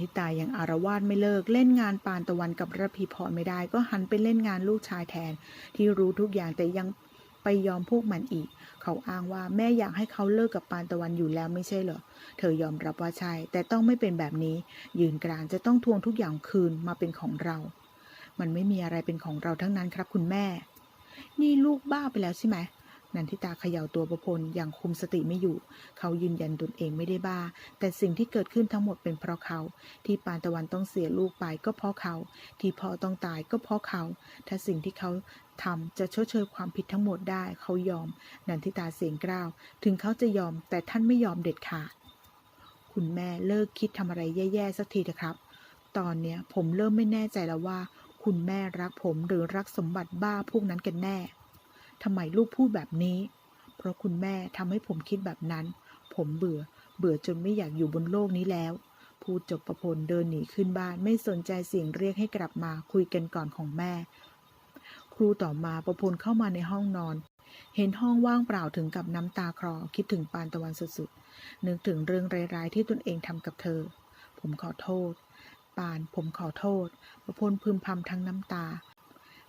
ทิตายังอารวาสไม่เลิก เล่นงานปานตะวันกับระพีพรไม่ได้ก็หันไปเล่นงานลูกชายแทน ที่รู้ทุกอย่างแต่ยังไปยอมพวกมันอีก เขาอ้างว่าแม่อยากให้เขาเลิกกับปานตะวันอยู่แล้วไม่ใช่เหรอ เธอยอมรับว่าใช่ แต่ต้องไม่เป็นแบบนี้ ยืนกรานจะต้องทวงทุกอย่างคืนมาเป็นของเรา มันไม่มีอะไรเป็นของเราทั้งนั้นครับคุณแม่ นี่ลูกบ้าไปแล้วใช่ไหม นันทิตาเขย่าตัวประพลอย่างคุมสติไม่อยู่ เขายืนยันตนเองไม่ได้บ้า แต่สิ่งที่เกิดขึ้นทั้งหมดเป็นเพราะเขา ที่ปานตะวันต้องเสียลูกไปก็เพราะเขา ที่พ่อต้องตายก็เพราะเขา ถ้าสิ่งที่เขาทำจะชดเชยความผิดทั้งหมดได้ เขายอม นันทิตาเสียงกล้าว ถึงเขาจะยอม แต่ท่านไม่ยอมเด็ดขาด คุณแม่เลิกคิดทำอะไรแย่ๆสักทีเถอะครับ ตอนเนี้ยผมเริ่มไม่แน่ใจแล้วว่า คุณแม่รักผมหรือรักสมบัติบ้าพวกนั้นกันแน่ ทำไมลูกพูดแบบนี้ เพราะคุณแม่ทำให้ผมคิดแบบนั้น ผมเบื่อ เบื่อจนไม่อยากอยู่บนโลกนี้แล้ว พูดจบประพลเดินหนีขึ้นบ้านไม่สนใจเสียงเรียกให้กลับมาคุยกันก่อนของแม่ ครูต่อมาประพลเข้ามาในห้องนอน เห็นห้องว่างเปล่าถึงกับน้ำตาคลอคิดถึงปานตะวันสุดๆนึกถึงเรื่องร้ายๆที่ตนเองทำกับเธอ ผมขอโทษปานผมขอโทษ ประพลพึมพำทั้งน้ำตา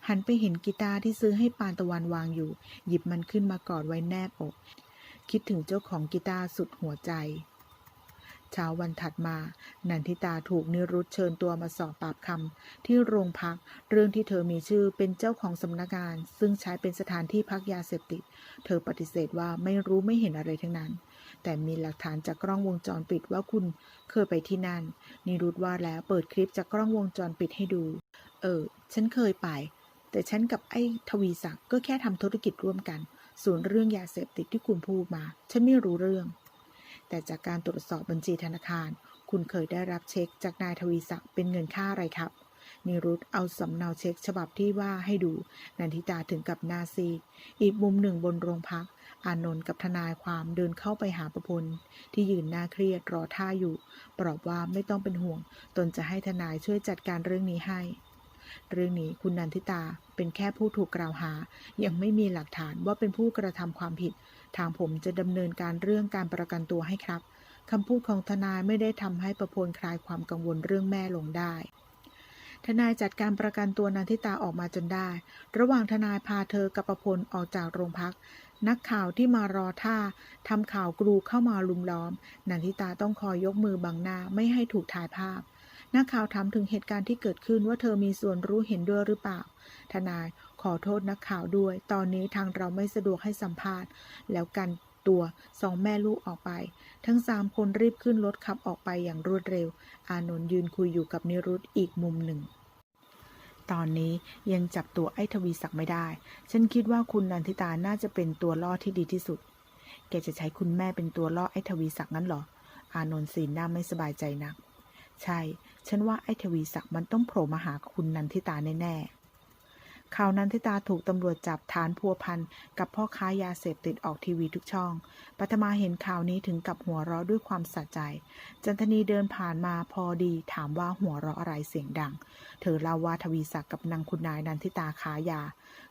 หันไปเห็นกีตาร์ที่ซื้อให้ปานตะวันวางอยู่ หยิบมันขึ้นมากอดไว้แนบอก คิดถึงเจ้าของกีตาร์สุดหัวใจ เช้าวันถัดมา นันทิตาถูกนิรุตเชิญตัวมาสอบปากคำที่โรงพัก เรื่องที่เธอมีชื่อเป็นเจ้าของสำนักงาน ซึ่งใช้เป็นสถานที่พักยาเสพติด เธอปฏิเสธว่าไม่รู้ไม่เห็นอะไรทั้งนั้นแต่มีหลักฐานจากกล้องวงจรปิดว่าคุณเคยไปที่นั่นนิรุตว่าแล้วเปิดคลิปจากกล้องวงจรปิดให้ดู เออ ฉันเคยไป แต่ฉันกับไอ้ทวีศักดิ์ก็แค่ทำธุรกิจร่วมกัน ส่วนเรื่องยาเสพติดที่คุณพูดมา ฉันไม่รู้เรื่อง แต่จากการตรวจสอบบัญชีธนาคาร คุณเคยได้รับเช็คจากนายทวีศักดิ์เป็นเงินค่าอะไรครับนิรุตเอาสำเนาเช็คฉบับที่ว่าให้ดู นันทิตาถึงกับนาซี อีกมุมหนึ่งบนโรงพัก อานนท์กับทนายความเดินเข้าไปหาประพลที่ยืนหน้าเครียดรอท่าอยู่ปลอบว่าไม่ต้องเป็นห่วง ตนจะให้ทนายช่วยจัดการเรื่องนี้ให้ เรื่องนี้คุณนันทิตาเป็นแค่ผู้ถูกกล่าวหา ยังไม่มีหลักฐานว่าเป็นผู้กระทำความผิด ทางผมจะดำเนินการเรื่องการประกันตัวให้ครับคำพูดของทนายไม่ได้ทำให้ประพลคลายความกังวลเรื่องแม่ลงได้ ทนายจัดการประกันตัวนันทิตาออกมาจนได้ ระหว่างทนายพาเธอกับประพลออกจากโรงพัก นักข่าวที่มารอท่าทำข่าวกรูเข้ามาลุมล้อม นันทิตาต้องคอยยกมือบังหน้าไม่ให้ถูกถ่ายภาพ นักข่าวถามถึงเหตุการณ์ที่เกิดขึ้นว่าเธอมีส่วนรู้เห็นด้วยหรือเปล่า ทนายขอโทษนักข่าวด้วย ตอนนี้ทางเราไม่สะดวกให้สัมภาษณ์ แล้วกันตัวสองแม่ลูกออกไป ทั้งสามคนรีบขึ้นรถขับออกไปอย่างรวดเร็ว อานนท์ยืนคุยอยู่กับนิรุตอีกมุมหนึ่ง ตอนนี้ยังจับตัวไอ้ทวีศักดิ์ไม่ได้ ฉันคิดว่าคุณนันทิตาน่าจะเป็นตัวล่อที่ดีที่สุด แกจะใช้คุณแม่เป็นตัวล่อไอ้ทวีศักดิ์งั้นเหรอ อานนท์สีหน้าไม่สบายใจนัก ใช่ ฉันว่าไอ้ทวีศักดิ์มันต้องโผล่มาหาคุณนันทิตาแน่ๆข่าวนันทิตาถูกตำรวจจับฐานพัวพันกับพ่อค้ายาเสพติดออกทีวีทุกช่อง ปัทมาเห็นข่าวนี้ถึงกับหัวเราะด้วยความสะใจ จันทนีเดินผ่านมาพอดีถามว่าหัวเราะอะไรเสียงดัง เธอเล่าว่าทวีศักดิ์กับนางคุณนายนันทิตาขายา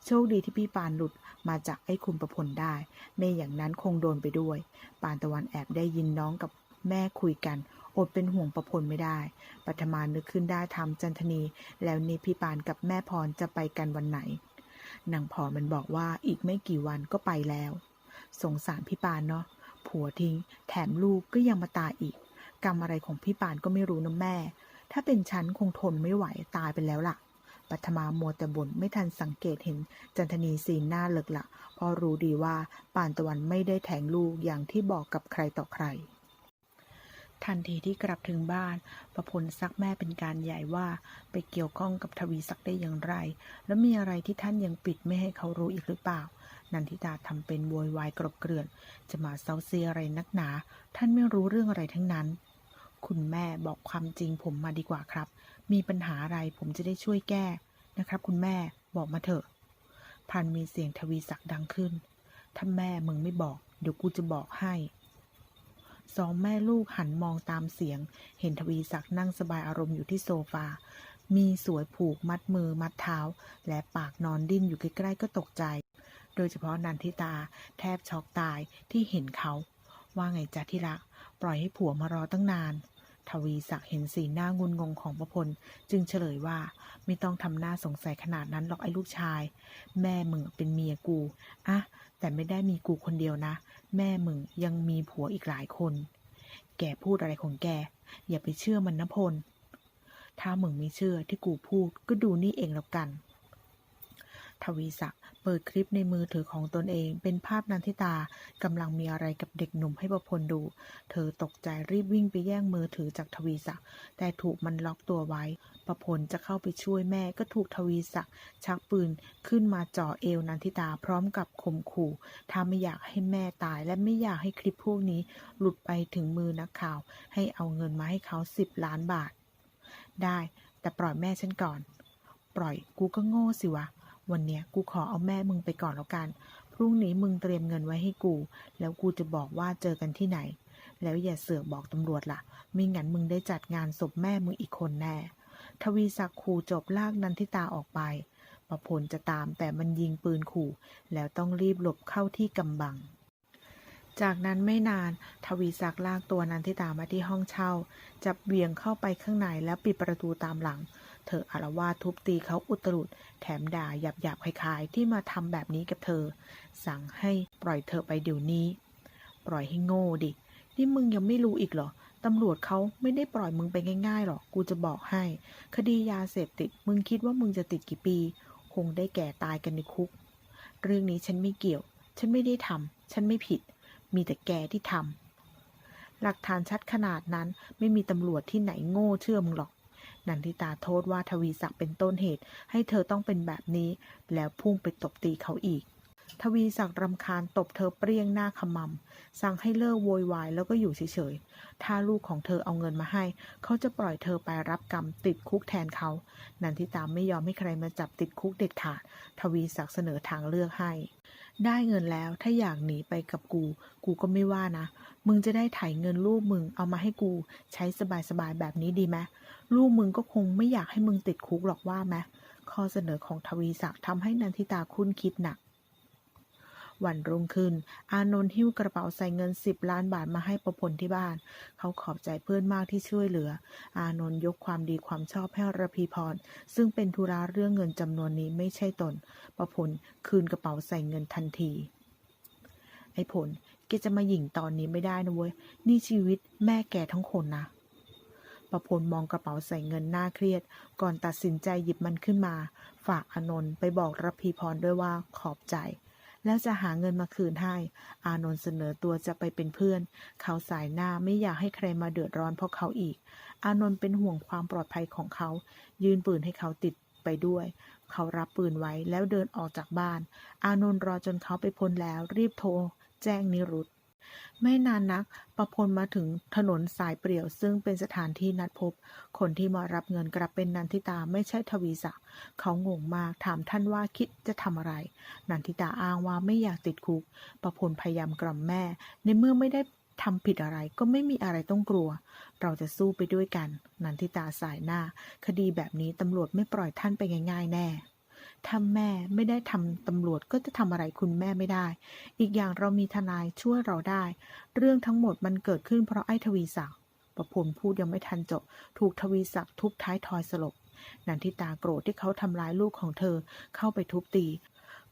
โชคดีที่พี่ปานหลุดมาจากไอ้คุณประพลได้ ไม่อย่างนั้นคงโดนไปด้วย ปานตะวันแอบได้ยินน้องกับแม่คุยกัน อดเป็นห่วงประพลไม่ได้ ปัทมานึกขึ้นได้ทำจันทนี แล้วนี่พี่ปานกับแม่พรจะไปกันวันไหนนางพรมันบอกว่าอีกไม่กี่วันก็ไปแล้ว สงสารพี่ปานเนาะผัวทิ้ง แถมลูกก็ยังมาตายอีก กรรมอะไรของพี่ปานก็ไม่รู้นะแม่ ถ้าเป็นฉันคงทนไม่ไหวตายไปแล้วล่ะปัทมามัวแต่บ่นไม่ทันสังเกตเห็นจันทนีสีหน้าเลิกละเพราะรู้ดีว่าปานตะวันไม่ได้แทงลูกอย่างที่บอกกับใครต่อใคร ทันทีที่กลับถึงบ้าน ประพลซักแม่เป็นการใหญ่ว่าไปเกี่ยวข้องกับทวีศักดิ์ได้อย่างไร แล้วมีอะไรที่ท่านยังปิดไม่ให้เขารู้อีกหรือเปล่า นันทิตาทำเป็นโวยวายกรบเกลื่อน จะมาเซาซีอะไรนักหนา ท่านไม่รู้เรื่องอะไรทั้งนั้น คุณแม่บอกความจริงผมมาดีกว่าครับ มีปัญหาอะไรผมจะได้ช่วยแก้นะครับ คุณแม่บอกมาเถอะพันมีเสียงทวีศักดิ์ดังขึ้นถ้าแม่มึงไม่บอก เดี๋ยวกูจะบอกให้ สองแม่ลูกหันมองตามเสียง เห็นทวีศักดิ์นั่งสบายอารมณ์อยู่ที่โซฟา มีสวยผูกมัดมือมัดเท้า และปากนอนดิ้นอยู่ใกล้ๆก็ตกใจ โดยเฉพาะนันทิตาแทบช็อกตายที่เห็นเขา ว่าไงจ๊ะที่รัก ปล่อยให้ผัวมารอตั้งนาน ทวีศักดิ์เห็นสีหน้างุนงงของประพล จึงเฉลยว่าไม่ต้องทำหน้าสงสัยขนาดนั้นหรอกไอ้ลูกชาย แม่มึงเป็นเมียกูอะแต่ไม่ได้มีกูคนเดียวนะ แม่มึงยังมีผัวอีกหลายคน แกพูดอะไรของแก อย่าไปเชื่อมันนะพล ถ้ามึงไม่เชื่อที่กูพูดก็ดูนี่เองแล้วกัน ทวีศักดิ์เปิดคลิปในมือถือของตนเอง เป็นภาพนันทิตากำลังมีอะไรกับเด็กหนุ่มให้ประพลดู เธอตกใจรีบวิ่งไปแย่งมือถือจากทวีศักดิ์แต่ถูกมันล็อกตัวไว้ประพลจะเข้าไปช่วยแม่ก็ถูกทวีศักดิ์ชักปืนขึ้นมาจ่อเอวนันทิตาพร้อมกับข่มขู่ถ้าไม่อยากให้แม่ตายและไม่อยากให้คลิปพวกนี้ หลุดไปถึงมือนักข่าว ให้เอาเงินมาให้เขาสิบล้านบาท ได้ แต่ปล่อยแม่ฉันก่อน ปล่อยกูก็โง่สิวะ วันเนี้ยกูขอเอาแม่มึงไปก่อนแล้วกัน พรุ่งนี้มึงเตรียมเงินไว้ให้กู แล้วกูจะบอกว่าเจอกันที่ไหน แล้วอย่าเสือกบอกตำรวจล่ะ ไม่งั้นมึงได้จัดงานศพแม่มึงอีกคนแน่ ทวีศักดิ์ขู่จบลากนันทิตาออกไปประพลจะตามแต่มันยิงปืนขู่ แล้วต้องรีบหลบเข้าที่กำบัง จากนั้นไม่นาน ทวีศักดิ์ลากตัวนันทิตามาที่ห้องเช่า จับเบี่ยงเข้าไปข้างในแล้วปิดประตูตามหลัง เธออารวาทุบตีเขาอุตรุดแถมด่าหยาบหยาบคล้ายๆ ที่มาทำแบบนี้กับเธอ สั่งให้ปล่อยเธอไปเดี๋ยวนี้ ปล่อยให้โง่ดิ นี่มึงยังไม่รู้อีกเหรอตำรวจเขาไม่ได้ปล่อยมึงไปง่ายๆหรอก กูจะบอกให้ คดียาเสพติด มึงคิดว่ามึงจะติดกี่ปี คงได้แก่ตายกันในคุก เรื่องนี้ฉันไม่เกี่ยว ฉันไม่ได้ทำ ฉันไม่ผิด มีแต่แกที่ทำหลักฐานชัดขนาดนั้นไม่มีตำรวจที่ไหนโง่เชื่อมึงหรอก นันทิตาโทษว่าทวีศักดิ์เป็นต้นเหตุ ให้เธอต้องเป็นแบบนี้ แล้วพุ่งไปตบตีเขาอีก ทวีศักดิ์รำคาญตบเธอเปรี้ยงหน้าขมำสั่งให้เลิกโวยวายแล้วก็อยู่เฉยๆ ถ้าลูกของเธอเอาเงินมาให้ เขาจะปล่อยเธอไปรับกรรมติดคุกแทนเขา นันทิตาไม่ยอมให้ใครมาจับติดคุกเด็ดขาด ทวีศักดิ์เสนอทางเลือกให้ ได้เงินแล้วถ้าอยากหนีไปกับกู กูก็ไม่ว่านะ มึงจะได้ไถ่เงินลูกมึงเอามาให้กู ใช้สบายๆแบบนี้ดีไหมลูกมึงก็คงไม่อยากให้มึงติดคุกหรอกว่าไหมข้อเสนอของทวีศักดิ์ทำให้นันทิตาคุ้นคิดหนัก วันรุ่งขึ้น อานนท์หิ้วกระเป๋าใส่เงินสิบล้านบาทมาให้ประพลที่บ้าน เขาขอบใจเพื่อนมากที่ช่วยเหลือ อานนท์ยกความดีความชอบให้ระพีพร ซึ่งเป็นธุระเรื่องเงินจำนวนนี้ไม่ใช่ตน ประพลคืนกระเป๋าใส่เงินทันที ไอ้ผลแกจะมาหยิ่งตอนนี้ไม่ได้นะเว้ย นี่ชีวิตแม่แกทั้งคนนะประพลมองกระเป๋าใส่เงินหน้าเครียด ก่อนตัดสินใจหยิบมันขึ้นมา ฝากอานนท์ไปบอกรพีพรด้วยว่าขอบใจ แล้วจะหาเงินมาคืนให้ อานนท์เสนอตัวจะไปเป็นเพื่อน เขาสายหน้าไม่อยากให้ใครมาเดือดร้อนเพราะเขาอีก อานนท์เป็นห่วงความปลอดภัยของเขา ยืนปืนให้เขาติดไปด้วย เขารับปืนไว้แล้วเดินออกจากบ้าน อานนท์รอจนเขาไปพ้นแล้วรีบโทร แจ้งนิรุต ไม่นานนัก ประพลมาถึงถนนสายเปรี่ยวซึ่งเป็นสถานที่นัดพบ คนที่มารับเงินกลับเป็นนันทิตาไม่ใช่ทวีศักดิ์ เขางงมาก ถามท่านว่าคิดจะทำอะไร นันทิตาอ้างว่าไม่อยากติดคุก ประพลพยายามกล่อมแม่ ในเมื่อไม่ได้ทำผิดอะไรก็ไม่มีอะไรต้องกลัว เราจะสู้ไปด้วยกัน นันทิตาสายหน้า คดีแบบนี้ตำรวจไม่ปล่อยท่านไปง่าย ๆ แน่ ถ้าแม่ไม่ได้ทำตำรวจก็จะทำอะไรคุณแม่ไม่ได้ อีกอย่างเรามีทนายช่วยเราได้ เรื่องทั้งหมดมันเกิดขึ้นเพราะไอ้ทวีศักดิ์ประพลพูดยังไม่ทันจบ ถูกทวีศักดิ์ทุบท้ายทอยสลบนันทิตาโกรธที่เขาทำร้ายลูกของเธอเข้าไปทุบตี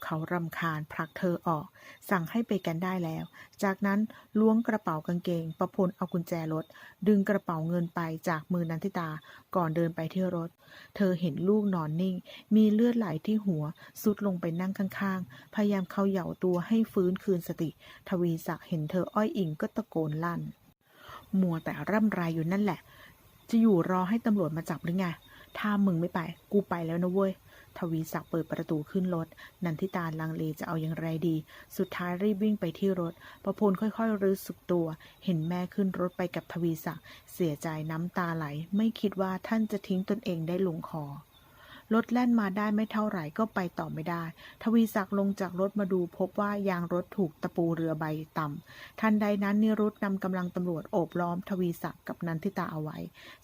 เขารำคาญผลักเธอออก สั่งให้ไปกันได้แล้ว จากนั้นล้วงกระเป๋ากางเกง ประพลเอากุญแจรถ ดึงกระเป๋าเงินไปจากมือนันทิตาก่อนเดินไปที่รถ เธอเห็นลูกนอนนิ่ง มีเลือดไหลที่หัวสุดลงไปนั่งข้างๆ พยายามเขย่าตัวให้ฟื้นคืนสติ ทวีศักดิ์เห็นเธออ้อยอิงก็ตะโกนลั่น มัวแต่ร่ำไรอยู่นั่นแหละ จะอยู่รอให้ตำรวจมาจับหรือไงถ้ามึงไม่ไป กูไปแล้วนะเว้ย ทวีศักดิ์เปิดประตูขึ้นรถ นันทิตาลังเลจะเอาอย่างไรดี สุดท้ายรีบวิ่งไปที่รถ ประพลค่อยๆรู้สึกตัว เห็นแม่ขึ้นรถไปกับทวีศักดิ์ เสียใจน้ำตาไหล ไม่คิดว่าท่านจะทิ้งตนเองได้ลงคอ รถแล่นมาได้ไม่เท่าไหร่ก็ไปต่อไม่ได้ ทวีศักดิ์ลงจากรถมาดูพบว่ายางรถถูกตะปูเรือใบต่ำทันใดนั้นนิรุตนำกำลังตำรวจโอบล้อม ทวีศักดิ์กับนันทิตาเอาไว้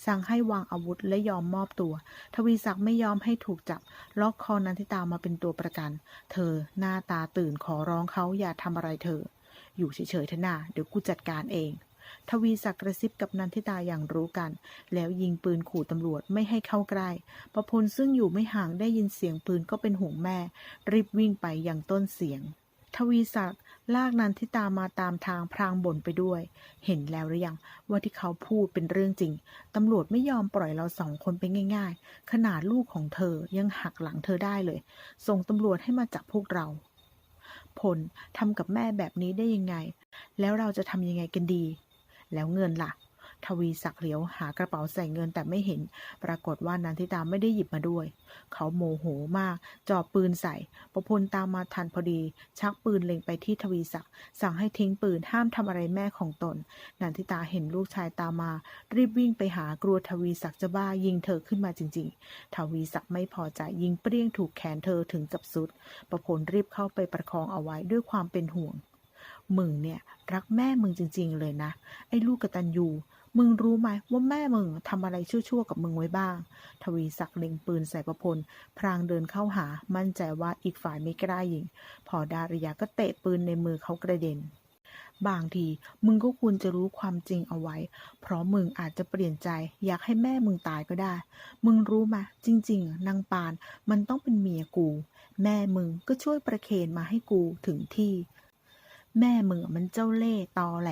สั่งให้วางอาวุธและยอมมอบตัว ทวีศักดิ์ไม่ยอมให้ถูกจับ ล็อกคอนันทิตามาเป็นตัวประกัน เธอหน้าตาตื่นขอร้องเขาอย่าทำอะไรเธอ อยู่เฉยๆเถอะนาเดี๋ยวกูจัดการเอง ทวีศักดิ์กระซิบกับนันทิตาอย่างรู้กัน แล้วยิงปืนขู่ตำรวจไม่ให้เข้าใกล้ประพลซึ่งอยู่ไม่ห่างได้ยินเสียงปืนก็เป็นห่วงแม่ รีบวิ่งไปยังต้นเสียง ทวีศักดิ์ลากนันทิตามาตามทางพรางบ่นไปด้วย เห็นแล้วหรือยังว่าที่เขาพูดเป็นเรื่องจริง ตำรวจไม่ยอมปล่อยเราสองคนไปง่าย ๆ ขนาดลูกของเธอยังหักหลังเธอได้เลย ส่งตำรวจให้มาจับพวกเราพลทำกับแม่แบบนี้ได้ยังไง แล้วเราจะทำยังไงกันดี แล้วเงินล่ะ ทวีศักดิ์เหลียวหากระเป๋าใส่เงินแต่ไม่เห็น ปรากฏว่านันทิตาไม่ได้หยิบมาด้วย เขาโมโหมาก จ่อปืนใส่ประพลตามมาทันพอดี ชักปืนเล็งไปที่ทวีศักดิ์สั่งให้ทิ้งปืนห้ามทำอะไรแม่ของตน นันทิตาเห็นลูกชายตามมา รีบวิ่งไปหากลัวทวีศักดิ์จะบ้ายิงเธอขึ้นมาจริง ๆ ทวีศักดิ์ไม่พอใจยิงเปรี้ยงถูกแขนเธอถึงกับสุดประพลรีบเข้าไปประคองเอาไว้ด้วยความเป็นห่วง มึงเนี่ยรักแม่มึงจริง ๆ เลยนะ ไอ้ลูกกตัญญูมึงรู้ไหมว่าแม่มึงทำอะไรชั่วๆกับมึงไว้บ้าง ทวีศักดิ์เล็งปืนใส่ประพล พรางเดินเข้าหา มั่นใจว่าอีกฝ่ายไม่กล้ายิง พอดาริยาก็เตะปืนในมือเขากระเด็น บางทีมึงก็ควรจะรู้ความจริงเอาไว้ เพราะมึงอาจจะเปลี่ยนใจ อยากให้แม่มึงตายก็ได้ มึงรู้ไหมจริง ๆนางปานมันต้องเป็นเมียกู แม่มึงก็ช่วยประเคนมาให้กูถึงที่ แม่มึงมันเจ้าเล่ห์ตอแหล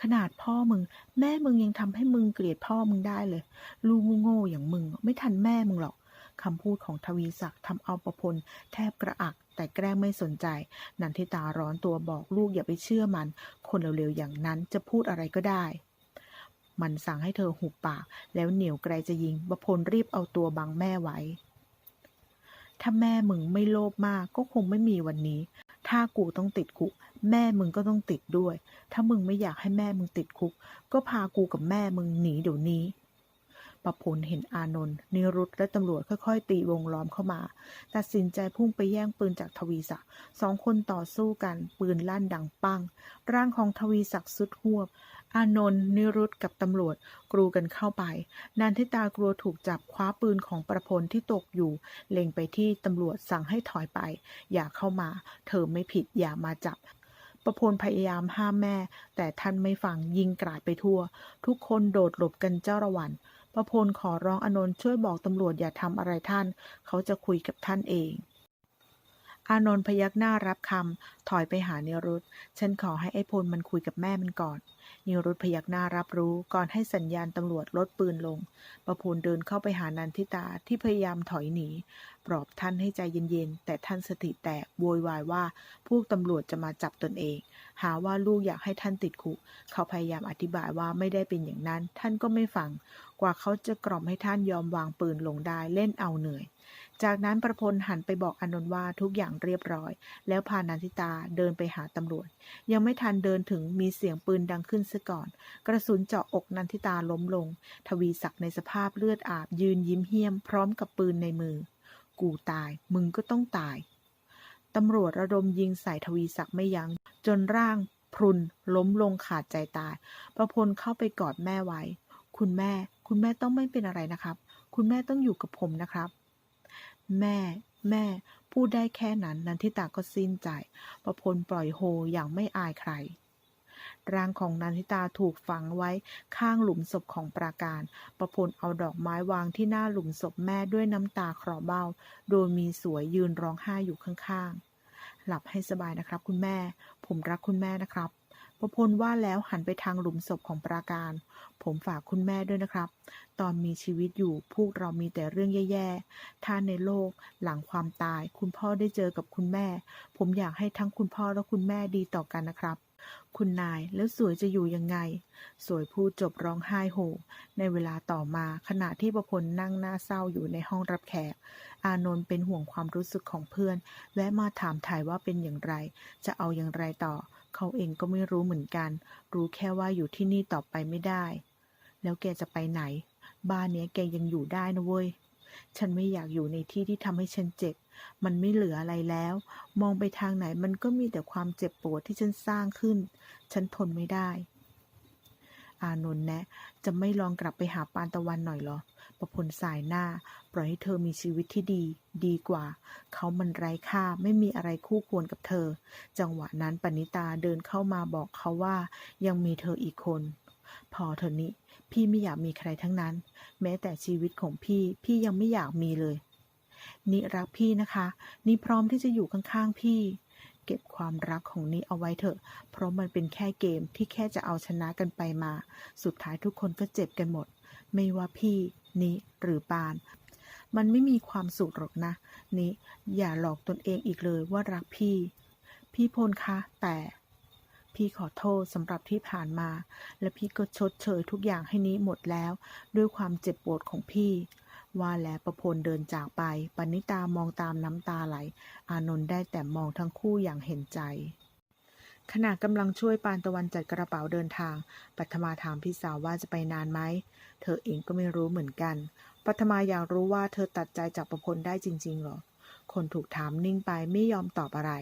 ขนาดพ่อมึง แม่มึงยังทำให้มึงเกลียดพ่อมึงได้เลย ลูกโง่อย่างมึงไม่ทันแม่มึงหรอกคำพูดของทวีศักดิ์ทำเอาประพลแทบกระอัก แต่แกล้งไม่สนใจ นันทิตาร้อนตัวบอกลูกอย่าไปเชื่อมัน คนเร็วๆอย่างนั้นจะพูดอะไรก็ได้ มันสั่งให้เธอหุบปาก แล้วเหนียวไกลจะยิงประพลรีบเอาตัวบังแม่ไว้ ถ้าแม่มึงไม่โลภมากก็คงไม่มีวันนี้ ถ้ากูต้องติดคุก แม่มึงก็ต้องติดด้วย ถ้ามึงไม่อยากให้แม่มึงติดคุก ก็พากูกับแม่มึงหนีเดี๋ยวนี้ประพลเห็นอานนท์นิรุตและตำรวจค่อยๆ ตีวงล้อมเข้ามา ตัดสินใจพุ่งไปแย่งปืนจากทวีศักดิ์สองคนต่อสู้กัน ปืนลั่นดังปัง ร่างของทวีศักดิ์สุดหวบ อานนท์นิรุตกับตำรวจกรูกันเข้าไป นันทิตากลัวถูกจับคว้าปืนของประพลที่ตกอยู่ เล็งไปที่ตำรวจสั่งให้ถอยไป อย่าเข้ามา เธอไม่ผิดอย่ามาจับ ประพลพยายามห้ามแม่ แต่ท่านไม่ฟังยิงกราดไปทั่ว ทุกคนโดดหลบกันเจ้าระวันประพลขอร้องอานนท์ช่วยบอกตำรวจอย่าทำอะไรท่าน เขาจะคุยกับท่านเอง อานนท์พยักหน้ารับคำถอยไปหาเนรุตฉันขอให้ไอ้พลมันคุยกับแม่มันก่อน นิรุตพยักหน้ารับรู้ก่อนให้สัญญาณตำรวจลดปืนลง ประพลเดินเข้าไปหานันทิตาที่พยายามถอยหนี ปลอบท่านให้ใจเย็นๆ แต่ท่านสติแตกโวยวายว่า พวกตำรวจจะมาจับตนเอง หาว่าลูกอยากให้ท่านติดคุก เขาพยายามอธิบายว่าไม่ได้เป็นอย่างนั้น ท่านก็ไม่ฟัง กว่าเขาจะกล่อมให้ท่านยอมวางปืนลงได้เล่นเอาเหนื่อย จากนั้นประพลหันไปบอกอนนท์ว่าทุกอย่างเรียบร้อย แล้วพานันทิตาเดินไปหาตำรวจ ยังไม่ทันเดินถึงมีเสียงปืนดังขึ้นซะก่อน กระสุนเจาะอกนันทิตาล้มลง ทวีศักดิ์ในสภาพเลือดอาบยืนยิ้มเหี้ยมพร้อมกับปืนในมือ กูตาย มึงก็ต้องตายตำรวจระดมยิงใส่ทวีศักดิ์ไม่ยัง้งจนร่างพรุนล้มลงขาดใจตาย ประพลเข้าไปกอดแม่ไว้ คุณแม่ คุณแม่ต้องไม่เป็นอะไรนะครับ คุณแม่ต้องอยู่กับผมนะครับ แม่ แม่ พูดได้แค่นั้นนันทิตาก็สิ้นใจ ประพลปล่อยโฮอย่างไม่อายใคร ร่างของนันทิตาถูกฝังไว้ข้างหลุมศพของปราการ ประพลเอาดอกไม้วางที่หน้าหลุมศพแม่ด้วยน้ำตาคลอเบ้า โดยมีสวยยืนร้องไห้อยู่ข้างๆ หลับให้สบายนะครับคุณแม่ ผมรักคุณแม่นะครับ ประพลว่าแล้วหันไปทางหลุมศพของปราการ ผมฝากคุณแม่ด้วยนะครับ ตอนมีชีวิตอยู่พวกเรามีแต่เรื่องแย่ๆ ถ้าในโลกหลังความตาย คุณพ่อได้เจอกับคุณแม่ ผมอยากให้ทั้งคุณพ่อและคุณแม่ดีต่อกันนะครับ คุณนายแล้วสวยจะอยู่ยังไง สวยพูดจบร้องไห้โฮในเวลาต่อมาขณะที่ประพลนั่งหน้าเศร้าอยู่ในห้องรับแขก อานนท์เป็นห่วงความรู้สึกของเพื่อน และมาถามถ่ายว่าเป็นอย่างไร จะเอาอย่างไรต่อ เขาเองก็ไม่รู้เหมือนกัน รู้แค่ว่าอยู่ที่นี่ต่อไปไม่ได้ แล้วแกจะไปไหน บ้านเนี้ยแกยังอยู่ได้นะเว้ย ฉันไม่อยากอยู่ในที่ที่ทำให้ฉันเจ็บ มันไม่เหลืออะไรแล้ว มองไปทางไหนมันก็มีแต่ความเจ็บปวดที่ฉันสร้างขึ้น ฉันทนไม่ได้ อานนท์แนะ จะไม่ลองกลับไปหาปานตะวันหน่อยเหรอ ประพลสายหน้า ปล่อยให้เธอมีชีวิตที่ดี ดีกว่า เขามันไร้ค่าไม่มีอะไรคู่ควรกับเธอ จังหวะนั้นปณิตาเดินเข้ามาบอกเขาว่า ยังมีเธออีกคน พอเถอะนิพี่ไม่อยากมีใครทั้งนั้น แม้แต่ชีวิตของพี่ พี่ยังไม่อยากมีเลยนิรักพี่นะคะ นิพร้อมที่จะอยู่ข้างๆพี่ เก็บความรักของนิเอาไว้เถอะ เพราะมันเป็นแค่เกมที่แค่จะเอาชนะกันไปมา สุดท้ายทุกคนก็เจ็บกันหมด ไม่ว่าพี่ นิหรือปาน มันไม่มีความสุขหรอกนะนิอย่าหลอกตนเองอีกเลยว่ารักพี่ พี่พลคะแต่พี่ขอโทษสำหรับที่ผ่านมา และพี่ก็ชดเชยทุกอย่างให้นี้หมดแล้ว ด้วยความเจ็บปวดของพี่ ว่าแล้วประพลเดินจากไปปณิตามองตามน้ำตาไหล อานนท์ได้แต่มองทั้งคู่อย่างเห็นใจขณะกำลังช่วยปานตะวันจัดกระเป๋าเดินทาง ปัทมาถามพี่สาวว่าจะไปนานไหม เธอเองก็ไม่รู้เหมือนกัน ปัทมาอยากรู้ว่าเธอตัดใจจากประพลได้จริงๆเหรอ คนถูกถามนิ่งไปไม่ยอมตอบอะไร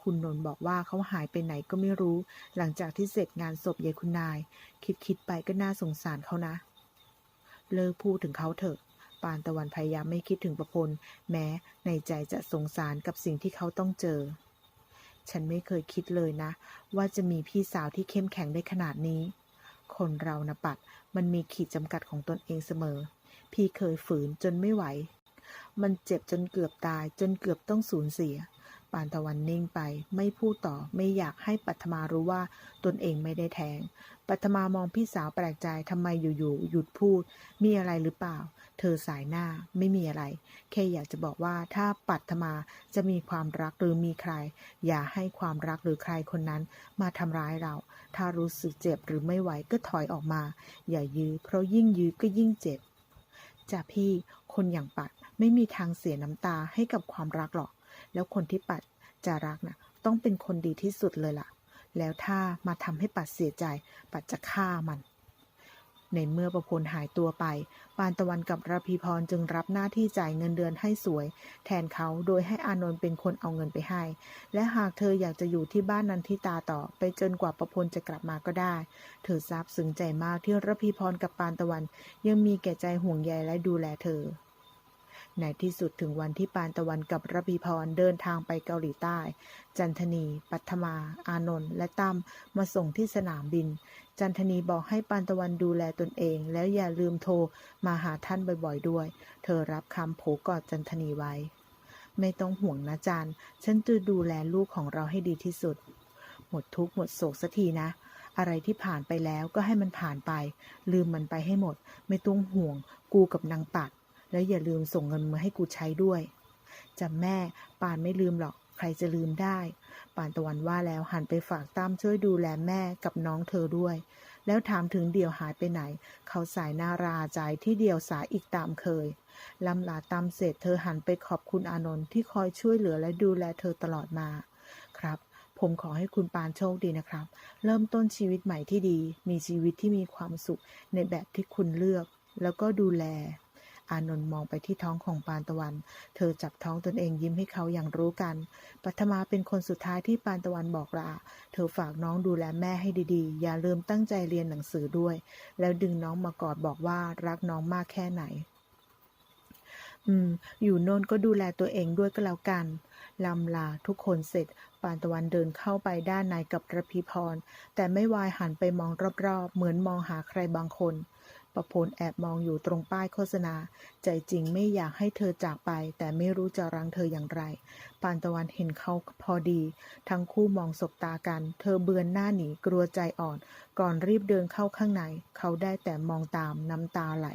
คุณนนท์บอกว่าเขาหายไปไหนก็ไม่รู้ หลังจากที่เสร็จงานศพยายคุณนายคิดคิดๆไปก็น่าสงสารเขานะ เลิกพูดถึงเขาเถอะ ปานตะวันพยายามไม่คิดถึงประพล แม้ในใจจะสงสารกับสิ่งที่เขาต้องเจอ ฉันไม่เคยคิดเลยนะ ว่าจะมีพี่สาวที่เข้มแข็งได้ขนาดนี้ คนเรานะปัด มันมีขีดจำกัดของตนเองเสมอ พี่เคยฝืนจนไม่ไหว มันเจ็บจนเกือบตายจนเกือบต้องสูญเสีย ปานตะวันนิ่งไป ไม่พูดต่อไม่อยากให้ปัทมารู้ว่าตนเองไม่ได้แทง ปัทมามองพี่สาวแปลกใจทำไมอยู่ๆหยุดพูด มีอะไรหรือเปล่า เธอสายหน้าไม่มีอะไร แค่อยากจะบอกว่าถ้าปัทมาจะมีความรักหรือมีใคร อย่าให้ความรักหรือใครคนนั้นมาทำร้ายเรา ถ้ารู้สึกเจ็บหรือไม่ไหวก็ถอยออกมา อย่ายื้อเพราะยิ่งยื้อก็ยิ่งเจ็บจ้ะพี่คนอย่างปัดไม่มีทางเสียน้ำตาให้กับความรักหรอก แล้วคนที่ปัดจะรักนะต้องเป็นคนดีที่สุดเลยล่ะ แล้วถ้ามาทำให้ปัดเสียใจ ปัดจะฆ่ามัน ในเมื่อประพลหายตัวไป ปานตะวันกับระพีพรจึงรับหน้าที่จ่ายเงินเดือนให้สวย แทนเขาโดยให้อานนท์เป็นคนเอาเงินไปให้ และหากเธออยากจะอยู่ที่บ้านนันทิตาต่อ ไปจนกว่าประพลจะกลับมาก็ได้ เธอซาบซึ้งใจมากที่ระพีพรกับปานตะวัน ยังมีแก่ใจห่วงใยและดูแลเธอ ในที่สุดถึงวันที่ปานตะวันกับระพีพรเดินทางไปเกาหลีใต้ จันทนี ปัทมา อานนท์และตั้มมาส่งที่สนามบิน จันทนีบอกให้ปานตะวันดูแลตนเอง แล้วอย่าลืมโทรมาหาท่านบ่อยๆด้วย เธอรับคำโผกอดจันทนีไว้ ไม่ต้องห่วงนะจันฉันจะดูแลลูกของเราให้ดีที่สุด หมดทุกข์หมดโศกสักทีนะอะไรที่ผ่านไปแล้วก็ให้มันผ่านไป ลืมมันไปให้หมด ไม่ต้องห่วง กูกับนางปัด แล้วอย่าลืมส่งเงินมาให้กูใช้ด้วยจำแม่ปานไม่ลืมหรอก ใครจะลืมได้ปานตะวันว่าแล้วหันไปฝากตั้มช่วยดูแลแม่กับน้องเธอด้วย แล้วถามถึงเดี่ยวหายไปไหน เขาสายหน้าราใจที่เดี่ยวสายอีกตามเคยลำลาตามเสร็จเธอหันไปขอบคุณอานนท์ที่คอยช่วยเหลือและดูแลเธอตลอดมา ครับ ผมขอให้คุณปานโชคดีนะครับ เริ่มต้นชีวิตใหม่ที่ดี มีชีวิตที่มีความสุขในแบบที่คุณเลือก แล้วก็ดูแล อานนท์มองไปที่ท้องของปานตะวัน เธอจับท้องตนเองยิ้มให้เขาอย่างรู้กัน ปัทมาเป็นคนสุดท้ายที่ปานตะวันบอกลา เธอฝากน้องดูแลแม่ให้ดีๆ อย่าลืมตั้งใจเรียนหนังสือด้วย แล้วดึงน้องมากอดบอกว่ารักน้องมากแค่ไหน อืม อยู่โน่นก็ดูแลตัวเองด้วยก็แล้วกันลำลาทุกคนเสร็จปานตะวันเดินเข้าไปด้านในกับระพีพร แต่ไม่วายหันไปมองรอบๆ เหมือนมองหาใครบางคน ประพลแอบมองอยู่ตรงป้ายโฆษณา ใจจริงไม่อยากให้เธอจากไป แต่ไม่รู้จะรังเธออย่างไร ปานตะวันเห็นเขาพอดี ทั้งคู่มองสบตากัน เธอเบือนหน้าหนีกลัวใจอ่อน ก่อนรีบเดินเข้าข้างใน เขาได้แต่มองตามน้ำตาไหล